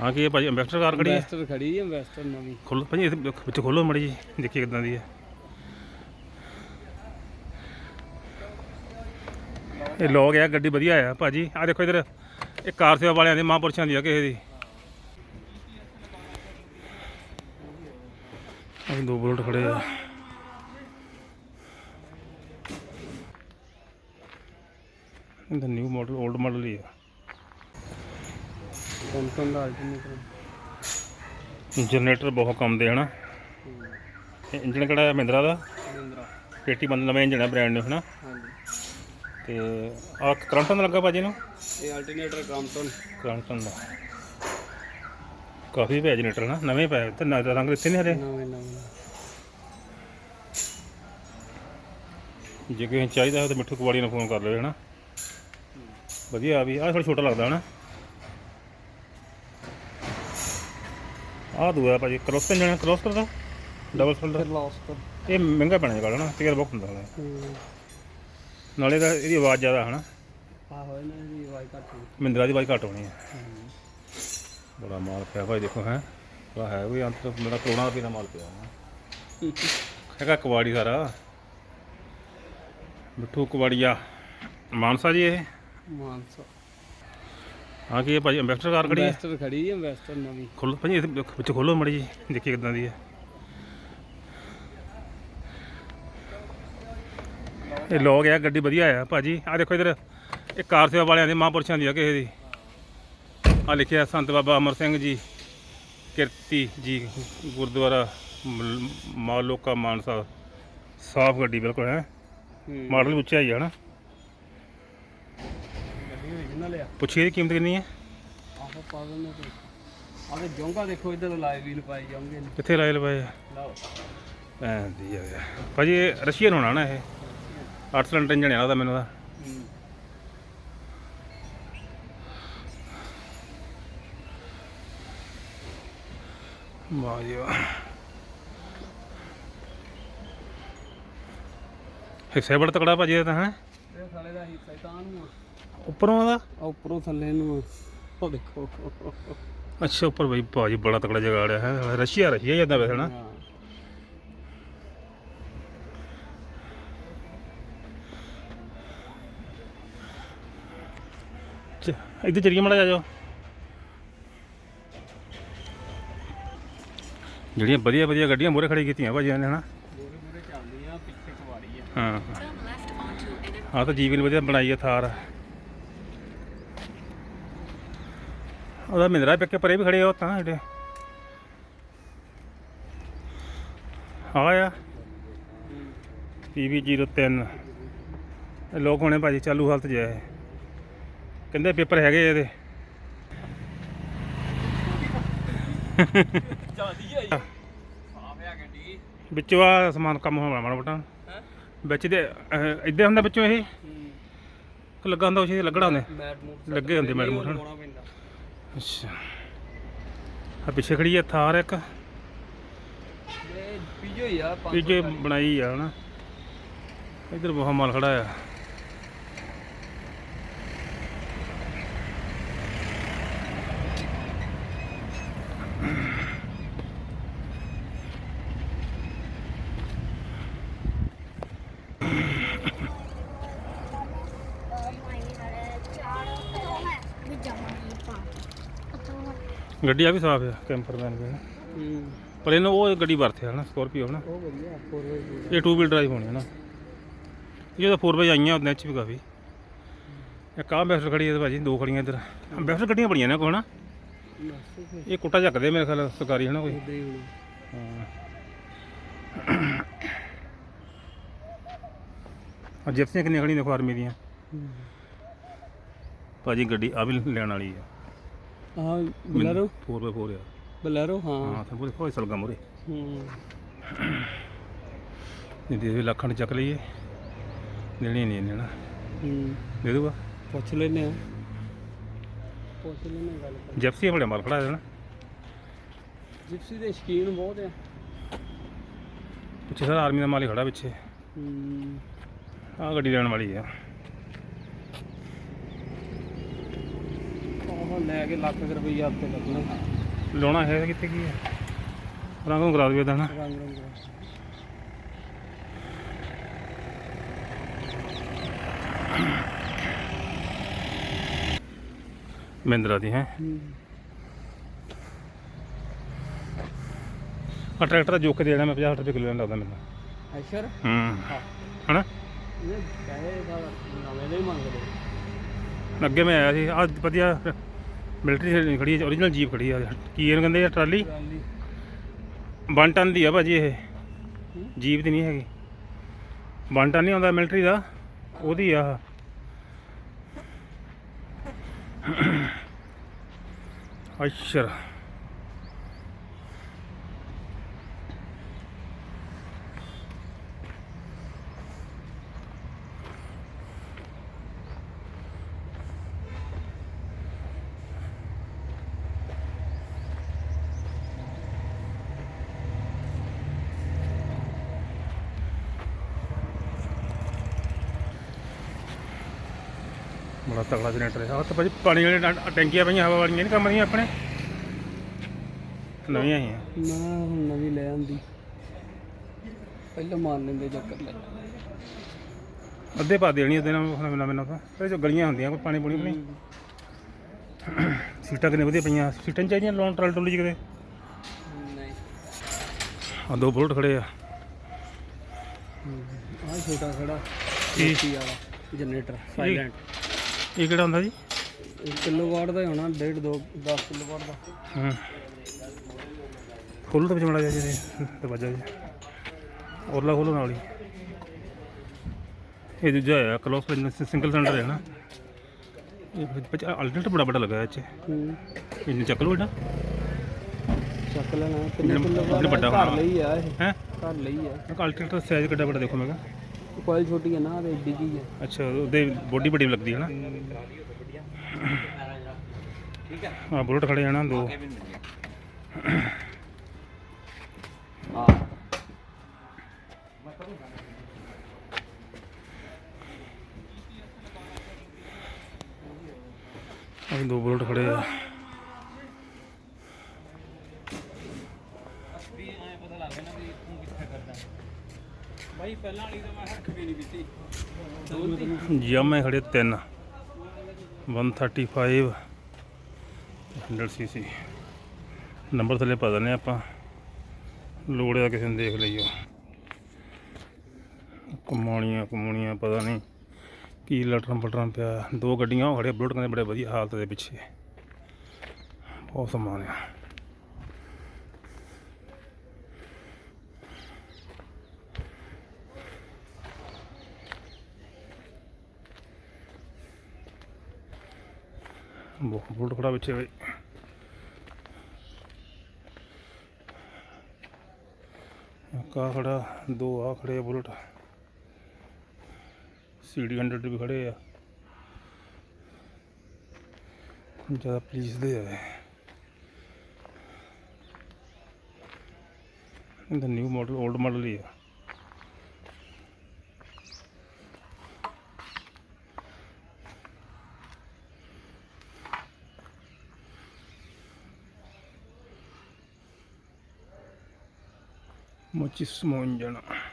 ਹਾਂ ਕੀ ਹੈ ਭਾਜੀ ਅੰਬੈਸਟਰ ਕਾਰ ਖੜੀ ਹੈ? ਇਨਵੈਸਟਰ ਖੜੀ ਹੈ ਇਨਵੈਸਟਰ ਨਵੀਂ। ਖੋਲੋ ਭਾਜੀ ਇਹਦੇ ਵਿੱਚ ਖੋਲੋ ਮੜੀ ਜੀ ਦੇਖੀ ਕਿਦਾਂ ਦੀ ਹੈ। ਇਹ ਲੋਗ ਆ ਗੱਡੀ ਵਧੀਆ ਆ ਭਾਜੀ। ਆ ਦੇਖੋ ਇਧਰ ਇਹ ਕਾਰ ਸੇਵਾ ਵਾਲਿਆਂ ਦੀ ਮਹਾਂਪੁਰਸ਼ਾਂ ਦੀ ਆ ਕਿਸੇ ਦੀ। ਇਹ ਦੋ ਬੁਲਟ ਖੜੇ ਆ। ਇਹਦਾ ਨਿਊ ਮਾਡਲ 올ਡ ਮਾਡਲ ਹੀ ਆ। ਦਾ ਅਲਟਰਨੇਟਰ ਜਨਰੇਟਰ ਬਹੁਤ ਕੰਮ ਦੇ ਹਨਾ। ਇੰਜਨ ਕਿਹੜਾ ਹੈ? ਮਹਿੰਦਰਾ ਦਾ? ਮਹਿੰਦਰਾ। ਪੇਟੀ ਬੰਦ ਨਵਾਂ ਇੰਜਨ ਹੈ ਬ੍ਰਾਂਡ ਨਿਊ ਹਨਾ। ਤੇ ਆ ਕਰੰਟ ਨਾਲ ਲੱਗਾ ਭਾਜੀ ਨੂੰ? ਇਹ ਅਲਟਰਨੇਟਰ ਕੰਪਨ ਕਰੰਟ ਦਾ। ਕਾਫੀ ਪਿਆ ਜਨਰੇਟਰ ਨਾ ਨਵੇਂ ਪਏ ਤੇ ਨਾ ਰੰਗ ਦਿੱਤੇ ਨਹੀਂ ਹਰੇ ਨਵੇਂ ਨਵੇਂ। ਜੇ ਕਿਸੇ ਨੂੰ ਚਾਹੀਦਾ ਤਾਂ ਮਿੱਠੂ ਕੁਵਾੜੀ ਨੂੰ ਫੋਨ ਕਰ ਲਿਓ ਹਨਾ। ਵਧੀਆ ਆ ਵੀ ਆਹ ਥੋੜਾ ਛੋਟਾ ਲੱਗਦਾ ਹਨਾ। ਆਹ ਦੂਆ ਭਾਜੀ ਕ੍ਰੋਸ ਤੇ ਜਾਣਾ ਕ੍ਰੋਸ ਕਰਦਾ? ਡਬਲ ਫਿਰ ਸਿਲੰਡਰ ਲਾਸ ਕਰ ਇਹ ਮਹਿੰਗਾ ਪੈਣਾ ਜਗਾ ਨਾ ਤੇਲ ਬਹੁਤ ਹੁੰਦਾ ਨਾਲੇ। ਨਾਲੇ ਦਾ ਇਹਦੀ ਆਵਾਜ਼ ਜ਼ਿਆਦਾ ਹਨਾ? ਆ ਹੋਏ ਨਾ ਇਹਦੀ ਆਵਾਜ਼ ਘੱਟ ਹੋਈ ਮਹਿੰਦਰਾ ਦੀ ਆਵਾਜ਼ ਘੱਟ ਹੋਣੀ ਹੈ। ਬੜਾ ਮਾਲ ਪਿਆ ਭਾਈ ਦੇਖੋ ਹੈ? ਆ ਹੈ ਕੋਈ ਅੰਤ ਮੇਰਾ ਕਰੋਨਾ ਰੁਪਏ ਦਾ ਮਾਲ ਪਿਆ ਹੈ? ਹੈਗਾ ਕਵਾੜੀ ਸਾਰਾ। ਮਿੱਠੂ ਕਵਾੜੀਆ ਮਾਨਸਾ ਜੀ ਇਹ? ਮਾਨਸਾ। ਹਾਂ ਕੀ ਹੈ ਭਾਜੀ ਅੰਬੈਸਟਰ ਕਾਰ ਖੜੀ ਹੈ? ਇਨਵੈਸਟਰ ਖੜੀ ਹੈ ਇਨਵੈਸਟਰ ਨਵੀਂ। ਖੋਲੋ ਭਾਜੀ ਇਹਦੇ ਵਿੱਚ ਖੋਲੋ ਮੜੀ ਜੀ ਦੇਖੀ ਕਿਦਾਂ ਦੀ ਹੈ। ਇਹ ਲੋਗ ਆ ਗੱਡੀ ਵਧੀਆ ਆ ਭਾਜੀ। ਆ ਦੇਖੋ ਇਧਰ ਇਹ ਕਾਰ ਸੇਵਾ ਵਾਲਿਆਂ ਦੀ ਮਹਾਂਪੁਰਸ਼ਾਂ ਦੀ ਆ ਕਿਸੇ ਦੀ। ਆ ਲਿਖਿਆ ਸੰਤ ਬਾਬਾ ਅਮਰ ਸਿੰਘ ਜੀ ਕਿਰਤੀ ਜੀ ਗੁਰਦੁਆਰਾ ਮਾਲੋਕਾ ਮਾਨਸਾ। ਸਾਫ਼ ਗੱਡੀ ਬਿਲਕੁਲ ਹੈ। ਮਾਡਲ ਉੱਚਾ ਹੀ ਆ ਨਾ ਆ। ਪੁੱਛੀ ਇਹਦੀ ਕੀਮਤ ਕਿੰਨੀ ਹੈ? ਆਹੋ ਪਾ ਦਿੰਦੇ ਕੋਈ ਆਹ ਜੋਂਗਾ ਦੇਖੋ ਇਧਰ ਲਾਈਵ ਵੀਲ ਪਾਈ ਜਾਉਂਗੇ ਕਿੱਥੇ ਲਾਏ ਲਵਾਏ ਆ? ਲਓ। ਭੈਣ ਦੀ ਆ ਗਿਆ ਭਾਜੀ ਇਹ ਰਸ਼ੀਅਨ ਹੋਣਾ ਨਾ ਇਹ? 8 ਸਿਲੰਡਰ ਇੰਜਣ ਆ ਉਹਦਾ ਮੈਨੂੰ ਦਾ ਹੂੰ। ਵਾਹ ਜੀ ਵਾਹ। ਹਿੱਸੇ ਬੜਾ ਤਕੜਾ ਭਾਜੀ ਇਹ ਤਾਂ ਹੈ? ਇਹ ਸਾਲੇ ਦਾ ਹਿੱਸਾ ਤਾਂ ਨੂੰ ਉੱਪਰੋਂ ਆ ਉੱਪਰੋਂ ਥੱਲੇ ਨੂੰ ਆ। ਉਹ ਦੇਖੋ। ਅੱਛਾ ਉੱਪਰ ਬਈ ਭਾਜੀ ਬੜਾ ਤਕੜਾ ਜਗਾੜਿਆ ਹੈ। ਰਸ਼ੀਆ ਰਸ਼ੀਆ ਜਾਂਦਾ ਵੈਸੇ ਨਾ ਇੱਧਰ ਚਰੀਏ ਮੜਾ ਜਾਓ। ਜਿਹੜੀਆਂ ਵਧੀਆ ਵਧੀਆ ਗੱਡੀਆਂ ਮੂਹਰੇ ਖੜੀ ਕੀਤੀਆਂ ਭਾਜੀ ਨੇ ਹਨਾ? ਮੂਰੇ ਮੂਰੇ ਆ ਪਿੱਛੇ ਆ। ਹਾਂ। ਹਾਂ ਤਾਂ ਜੀਵਨ ਵਧੀਆ ਬਣਾਈ ਹੈ ਥਾਰ। ਉਹਦਾ ਮਹਿੰਦਰਾ ਪਿੱਕੇ ਪਰੇ ਵੀ ਖੜੇ ਉਹ ਤਾਂ ਜਿਹੜੇ। ਆ। ਆ PV03 ਇਹ ਲੋਕ ਹੋਣੇ ਭਾਜੀ ਚਾਲੂ ਹਾਲਤ 'ਚ ਹੈ ਕਹਿੰਦੇ ਪੇਪਰ ਹੈਗੇ ਇਹਦੇ। ਸਾਫ਼ ਗੱਡੀ ਵਿੱਚੋਂ ਆ ਸਮਾਨ ਕੰਮ ਹੋਣਾ ਮਾੜਾ ਮੋਟਾ। ਹੈ ਵਿੱਚ ਦੇ ਇੱਦਾਂ ਹੁੰਦਾ ਵਿੱਚੋਂ ਇਹ। ਲੱਗਾ ਹੁੰਦਾ ਉਸ ਲੱਗਣਾ ਹੁੰਦੇ ਲੱਗੇ ਹੁੰਦੇ? ਲਗਾਉਣਾ ਪੈਂਦਾ। ਅੱਛਾ। ਆ ਪਿੱਛੇ ਖੜੀ ਹੈ ਥਾਰ ਇੱਕ। ਇਹ ਪੀਜੋ ਹੀ ਆ ਇਹ ਜੇ ਬਣਾਈ ਆ ਹਨਾ। ਇਧਰ ਬਹੁਤ ਮਾਲ ਖੜਾ ਆ। ਗੱਡੀ ਆ ਵੀ ਸਾਫ਼ ਆ। ਕੈਂਪਰਮੈਨ ਵੀ ਹੂੰ। ਪਰ ਇਹਨੂੰ ਉਹ ਗੱਡੀ ਵਰਤਿਆ ਹਨਾ ਸਕੋਰਪੀਓ ਹਨਾ। ਉਹ ਵਧੀਆ 4 ਇਹ 2 ਵੀਲ ਡਰਾਈਵ ਹੋਣੀ ਹੈ ਨਾ ਇਹ ਤਾਂ 4 ਬਾਈ ਆਈਆਂ ਉਹਦੇ ਚ ਵੀ ਕਾਫੀ। ਇੱਕ ਆਹ ਬੈਸਟ ਖੜੀ ਹੈ ਤੇ ਭਾਜੀ ਦੋ ਖੜੀਆਂ ਇੱਧਰ। ਬੈਸਟ ਗੱਡੀਆਂ ਬੜੀਆਂ ਨੇ ਕੋਈ ਨਾ ਇਹ ਕੁੱਟਾ ਚੱਕਦੇ ਮੇਰੇ ਖਿਆਲ ਸਰਕਾਰੀ ਹੈ ਨਾ ਕੋਈ ਹੀ। ਜਿਪਸੀਆਂ ਕਿੰਨੀਆਂ ਖੜੀਆਂ ਦੇਖੋ ਆਰਮੀ ਦੀਆਂ। ਭਾਜੀ ਗੱਡੀ ਆ ਵੀ ਲੈਣ ਵਾਲੀ ਆ। ਹਾਂ ਬਲੈਰੋ? 4x4 ਆ। ਬਲੈਰੋ ਹਾਂ। ਹਾਂ ਤਾਂ ਪੂਰੇ ਕੋਈ ਸਲਗਾ ਮੂਰੇ। ਹੂੰ। ਨਹੀਂ ਦੇ ਲੱਖਾਂ ਚੱਕ ਲਈਏ। ਦੇਣੀ ਨਹੀਂ ਨਾ। ਹੂੰ। ਦੇ ਦੂਗਾ ਪੁੱਛ ਲੈਨੇ ਆ ਪੁੱਛ ਲੈਨੇ ਗੱਲ ਕਰ ਜਿਪਸੀ ਬੜੇ ਮਾਲ ਹੈ ਨਾ ਜਿਪਸੀ ਦੇ ਸ਼ਕੀਨ ਬਹੁਤ ਆ। ਪਿੱਛੇ ਸਾਰਾ ਆਰਮੀ ਦਾ ਮਾਲ ਹੀ ਖੜਾ ਪਿੱਛੇ। ਹੂੰ। ਆਹ ਗੱਡੀ ਲੈਣ ਵਾਲੀ ਆ ਆਹ ਲੈ ਕੇ ਲੱਖ ਕੁ ਰੁਪਈਆ ਹਫ਼ਤੇ ਲੱਗਣਾ। ਲਾਉਣਾ ਹੈ ਕਿੱਥੇ ਕੀ ਹੈ? ਰੰਗ ਨੂੰ ਕਰਾ ਤਾਂ ਨਾ। ਰੰਗ ਰੰਗ ਦਾ। ਮਹਿੰਦਰਾ ਦੀ ਹੈ। ਆ ਟਰੈਕਟਰ ਦਾ ਜੋਕ ਦੇਣਾ ਮੈਂ 50 ਰੁਪਏ ਕਿਲੋ ਲੱਗਦਾ ਮੈਨੂੰ। ਐਸ਼ਰ ਹੂੰ। ਹਾਂ ਹਨਾ? ਇਹ ਪੈਸੇ ਦਾ ਨਵੇਂ ਦੇ ਹੀ ਮੰਗਦੇ। ਅੱਗੇ ਮੈਂ ਆਇਆ ਸੀ ਆ ਵਧੀਆ ਮਿਲਟਰੀ ਖੜੀ ਹੈ origignal ਜੀਪ ਖੜੀ ਆ। ਕੀ ਇਹਨੂੰ ਕਹਿੰਦੇ ਆ, ਟਰਾਲੀ? ਟਰਾਲੀ 1 ਟਨ ਦੀ ਆ ਭਾਜੀ ਇਹ। ਜੀਪ ਦੀ ਨਹੀਂ ਹੈਗੀ। 1 ਟਨ ਨਹੀਂ ਆਉਂਦਾ ਮਿਲਟਰੀ ਦਾ, ਉਹਦੀ ਆ ਅੱਛਾ। ਬੜਾ ਤਗੜਾ ਜਨਰੇਟਰ ਹੈ। ਆਹ ਤਾਂ ਭਾਜੀ ਪਾਣੀ ਵਾਲੇ ਟੈਂ- ਟੈਂਕੀਆਂ ਪਈਆਂ ਹਵਾ ਵਾਲੀਆਂ ਨਹੀਂ ਕੰਮ ਦੀਆਂ ਆਪਣੇ? ਨਵੀਆਂ ਹੀ ਆ। ਮੈਂ ਹੁਣ ਨਵੀਂ ਲੈ ਆਂਦੀ। ਪਹਿਲਾਂ ਮਾਰ ਲੈਂਦੇ ਚੱਕਰ ਲੈ। ਅੱਧੇ ਪਾ ਦੇਣੀ ਉਹਦੇ ਨਾਲ ਨਵੇਂ ਨਵੇਂ ਨਾਲ ਤਾਂ। ਇਹ ਜੋ ਗਲੀਆਂ ਹੁੰਦੀਆਂ ਕੋਈ ਪਾਣੀ ਪੂਣੀ ਨਹੀਂ। ਸੀਟਾਂ ਕਿੰਨੇ ਵਧੀਆ ਪਈਆਂ। ਸੀਟਾਂ ਨੀ ਚਾਹੀਦੀਆਂ ਲੋਨ ਟਰਲ ਟੁੱਲੀ ਕਿਤੇ? ਨਹੀਂ। ਆ ਦੋ ਬੁਲਟ ਖੜੇ ਆ। ਆਹ ਛੋਟਾ ਖੜਾ ਏਸੀ ਵਾਲਾ ਜਨਰੇਟਰ ਸਾਇਲੈਂਟ ਇਹ ਕਿਹੜਾ ਹੁੰਦਾ ਜੀ? ਕਿਲੋਵਾਟ ਦਾ ਹੀ ਹੋਣਾ 1.5 2 10 ਕਿਲੋਵਾਟ ਦਾ। ਹਾਂ। ਖੋਲ੍ਹੋ ਤਾਂ ਵਿੱਚ ਮੜਾ ਜਾ ਜਿਹਦੇ ਦਰਵਾਜ਼ਾ ਜੀ। ਔਰਲਾ ਖੋਲ੍ਹੋ ਨਾਲ ਹੀ। ਇਹ ਦੂਜਾ ਹੈ ਕਲੋਸ ਸਿੰਗਲ ਸਿਲੰਡਰ ਹੈ ਨਾ। ਇਹ ਵਿੱਚ ਅਲਟਰਨੇਟ ਬੜਾ ਬੜਾ ਲੱਗਾ ਚ ਹੂੰ। ਇਹਨੂੰ ਚੱਕ ਲਓ ਇਹਦਾ ਚੱਕ ਲੈਣਾ ਕਿੰਨੇ ਇਹਨੂੰ ਵੱਡਾ ਹੋਣਾ। ਲਈ ਆ ਇਹ। ਹੈ? ਘਰ ਲਈ ਆ। ਅਲਟਰਨੇਟ ਸਾਈਜ਼ ਕਿੱਡਾ ਬੜਾ ਦੇਖੋ ਮੈਂ ਕਿਹਾ। ਕੋਇਲ ਛੋਟੀ ਹੈ ਨਾ, ਤੇ ਏਡੀ ਜੀ ਹੈ। ਅੱਛਾ, ਉਹਦੇ ਬੋਡੀ ਬੜੀ ਲੱਗਦੀ ਹੈ ਨਾ। ਹਾਂ, ਬੁਲਟ ਖੜੇ ਆ ਨਾ, ਦੋ। ਹਾਂ ਆਹ ਦੋ ਬੁਲਟ ਖੜੇ ਆ ਬਾਈ ਪਹਿਲਾਂ ਵਾਲੀ ਤਾਂ ਮੈਂ ਹੱਥ ਵੀ ਨਹੀਂ ਪੀਤੀ ਯਾਮੇ ਖੜੇ ਤਿੰਨ 135 100 ਸੀਸੀ ਨੰਬਰ ਥੱਲੇ ਪਾ ਦਿੰਦੇ ਆਪਾਂ। ਲੋੜ ਆ ਕਿਸੇ ਨੂੰ ਦੇਖ ਲਈਓ। ਕਮਾਉਣੀਆਂ ਕਮਾਉਣੀਆਂ ਪਤਾ ਨਹੀਂ ਕੀ ਲਟਰਨ ਪਟਰਾਂ ਪਿਆ। ਦੋ ਗੱਡੀਆਂ ਉਹ ਖੜੇ ਬੁਲਟ ਕਹਿੰਦੇ ਬੜੇ ਵਧੀਆ ਹਾਲਤ ਦੇ ਪਿੱਛੇ। ਬਹੁਤ ਸਮਾਨ ਆ ਬਹੁਤ ਬੁਲਟ ਖੜਾ ਪਿੱਛੇ ਬਈ। ਕਾ ਖੜਾ, ਦੋ ਆ ਖੜੇ ਆ ਬੁਲਟ। ਸੀਡੀ 100 ਵੀ ਖੜੇ ਆ। ਜ਼ਿਆਦਾ ਪੁਲਿਸ ਦੇ ਆ ਇਹ। ਨਿਊ ਮਾਡਲ 올ਡ ਮਾਡਲ ਹੀ ਆ। ਮੁਚਿਸਮੋ ਇੰਜਣ ਸਗੌਰ ਵੀ ਉੱਚਾ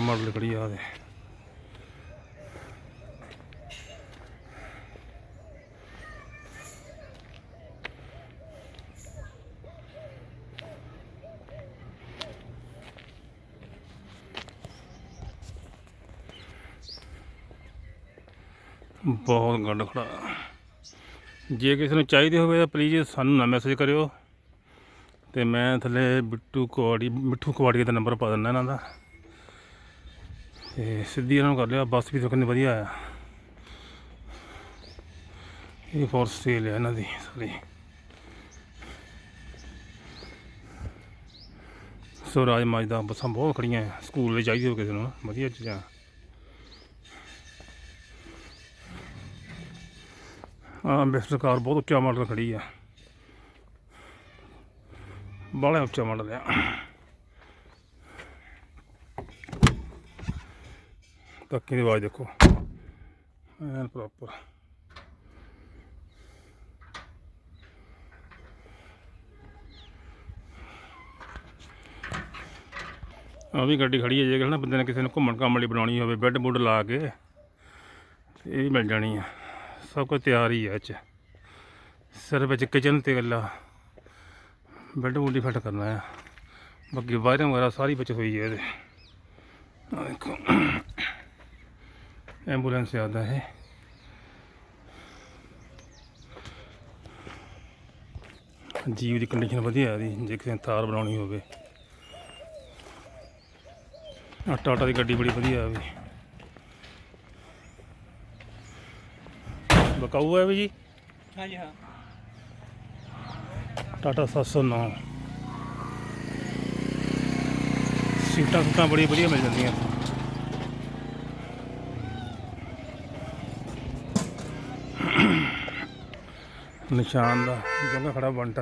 ਮਾਡਲ ਖੜੀ ਆ ਦੇ ਬਹੁਤ ਗੰਡ ਖੜਾ। ਜੇ ਕਿਸੇ ਨੂੰ ਚਾਹੀਦੇ ਹੋਵੇ ਤਾਂ ਪਲੀਜ਼ ਸਾਨੂੰ ਨਾ ਮੈਸੇਜ ਕਰਿਓ। ਤੇ ਮੈਂ ਥੱਲੇ ਬਿੱਟੂ ਕੁਆੜੀ ਮਿੱਠੂ ਕੁਆੜੀ ਦਾ ਨੰਬਰ ਪਾ ਦਿੰਦਾ ਇਹਨਾਂ ਦਾ। ਤੇ ਸਿੱਧੀ ਇਹਨਾਂ ਨੂੰ ਕਰ ਲਿਆ, ਬੱਸ ਵੀ ਤਾਂ ਵਧੀਆ ਆ। ਇਹ ਫੋਰ ਸੇਲ ਹੈ ਇਹਨਾਂ ਦੀ ਸਾਰੀ। ਸੋ ਰਾਜ ਮਾਜ ਦਾ ਬੱਸਾਂ ਬਹੁਤ ਖੜੀਆਂ ਸਕੂਲ ਲਈ ਚਾਹੀਦੀ ਹੋ ਕਿਸੇ ਨੂੰ, ਵਧੀਆ ਚੀਜ਼ਾਂ। ਆ ਬੈਸਟ ਕਾਰ ਬਹੁਤ ਉੱਚਾ ਮਾਡਲ ਖੜੀ ਆ। ਬਾਹਲਾ ਉੱਚਾ ਮਾਡਲ ਆ। ਤੱਕੀ ਦੀ ਆਵਾਜ਼ ਦੇਖੋ। ਐਨ ਪ੍ਰੋਪਰ ਆ ਵੀ ਗੱਡੀ ਖੜੀ ਹੈ, ਜੇ ਨਾ ਬੰਦੇ ਨੇ ਕਿਸੇ ਨੂੰ ਘੁੰਮਣ ਕੰਮ ਲਈ ਬਣਾਉਣੀ ਹੋਵੇ ਬੈੱਡ ਬੁੱਡ ਲਾ ਕੇ ਇਹ ਵੀ ਮਿਲ ਜਾਣੀ ਆ। ਸਭ ਕੁਝ ਤਿਆਰ ਹੀ ਹੈ ਇਹ 'ਚ। ਸਿਰ ਵਿੱਚ ਕਿਚਨ ਤੇ ਗੱਲਾ ਬੈੱਡ ਬੁੱਡ ਹੀ ਫਿੱਟ ਕਰਨਾ ਆ। ਬਾਕੀ ਵਾਇਰਿੰਗ ਵਗੈਰਾ ਸਾਰੀ ਵਿੱਚ ਹੋਈ ਹੈ ਇਹਦੇ। ਆ ਦੇਖੋ। ਐਂਬੂਲੈਂਸ ਆਦਾ ਹੈ। ਜੀਵ ਦੀ ਕੰਡੀਸ਼ਨ ਵਧੀਆ ਹੈ ਇਹਦੀ ਜੇ ਕਿਸੇ ਨੇ ਤਾਰ ਬਣਾਉਣੀ ਹੋਵੇ। ਆ ਟਾਟਾ ਦੀ ਗੱਡੀ ਬੜੀ ਵਧੀਆ ਹੈ ਵੀ। ਬਕਾਊ ਹੈ ਵੀ ਜੀ? ਹਾਂਜੀ ਹਾਂ। ਟਾਟਾ 709 ਸੀਟਾਂ ਸੁਟਾਂ ਬੜੀ ਵਧੀਆ ਮਿਲ ਜਾਂਦੀਆਂ। ਨਿਸ਼ਾਨ ਦਾ ਜਗ੍ਹਾ ਖੜਾ 1